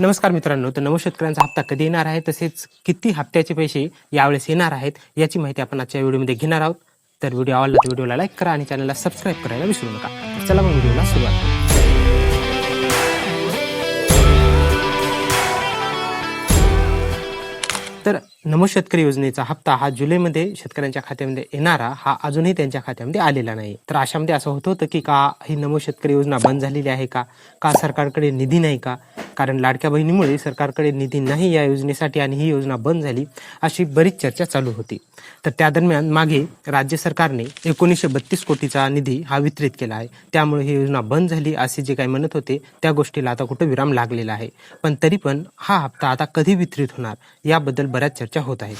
नमस्कार मित्रांनो तर नव शेतकऱ्यांचा हप्ता कधी येणार आहे तसेच किती हप्त्याचे पैसे यावेळेस येणार आहेत याची माहिती आपण आजच्या व्हिडिओमध्ये घेणार आहोत. तर व्हिडिओ आवडला तर व्हिडिओला लाईक करा आणि चॅनलला सबस्क्राईब करायला विसरू नका. चला मग व्हिडिओला सुरुवात तर नमो शेतकरी योजनेचा हप्ता हा जुलैमध्ये शेतकऱ्यांच्या खात्यामध्ये येणारा हा अजूनही त्यांच्या खात्यामध्ये आलेला नाही. तर अशामध्ये असं होत होतं की का ही नमो शेतकरी योजना बंद झालेली आहे का? का सरकारकडे निधी नाही का? कारण लाडक्या बहिणीमुळे सरकारकडे निधी नाही या योजनेसाठी आणि ही योजना बंद झाली अशी बरीच चर्चा चालू होती. तर त्या दरम्यान मागे राज्य सरकारने एकोणीसशे बत्तीस कोटीचा निधी हा वितरित केला आहे. त्यामुळे ही योजना बंद झाली असे जे काही म्हणत होते त्या गोष्टीला आता कुठं विराम लागलेला आहे. पण तरी पण हा हप्ता आता कधी वितरित होणार याबद्दल बऱ्याच चर्चा होत आहेत.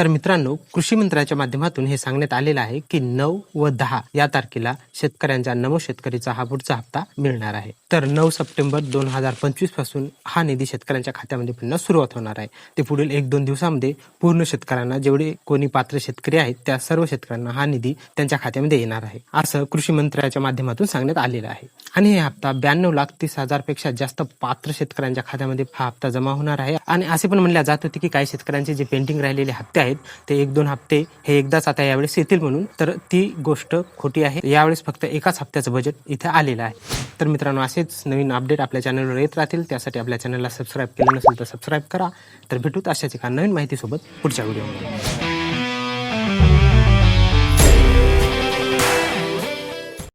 तर मित्रांनो कृषी मंत्र्याच्या माध्यमातून हे सांगण्यात आलेलं आहे की नऊ व दहा या तारखेला शेतकऱ्यांचा नमो शेतकरीचा हा पुढचा हप्ता मिळणार आहे. तर नऊ सप्टेंबर दोन हजार पंचवीसपासून हा निधी शेतकऱ्यांच्या खात्यामध्ये पुन्हा सुरुवात होणार आहे. ते पुढील एक दोन दिवसामध्ये पूर्ण शेतकऱ्यांना जेवढे कोणी पात्र शेतकरी आहेत त्या सर्व शेतकऱ्यांना हा निधी त्यांच्या खात्यामध्ये येणार आहे असं कृषी मंत्र्याच्या माध्यमातून सांगण्यात आलेलं आहे. आणि हे हप्ता ब्याण्णव लाख तीस हजारपेक्षा जास्त पात्र शेतकऱ्यांच्या खात्यामध्ये हा हप्ता जमा होणार आहे. आणि असे पण म्हणल्या जात होते की काही शेतकऱ्यांचे जे पेंडिंग राहिलेले हप्ते आहेत आहेत. ते एक दोन हप्ते हे एकदाच आता यावेळेस येतील म्हणून. तर ती गोष्ट खोटी आहे. यावेळेस फक्त एकाच हप्त्याचं बजेट इथे आलेलं आहे. तर मित्रांनो असेच नवीन अपडेट आपल्या चॅनलवर येत राहतील. त्यासाठी आपल्या चॅनलला सबस्क्राईब केलं नसेल तर सबस्क्राईब करा. तर भेटूत अशाच एका नवीन माहितीसोबत पुढच्या व्हिडिओमध्ये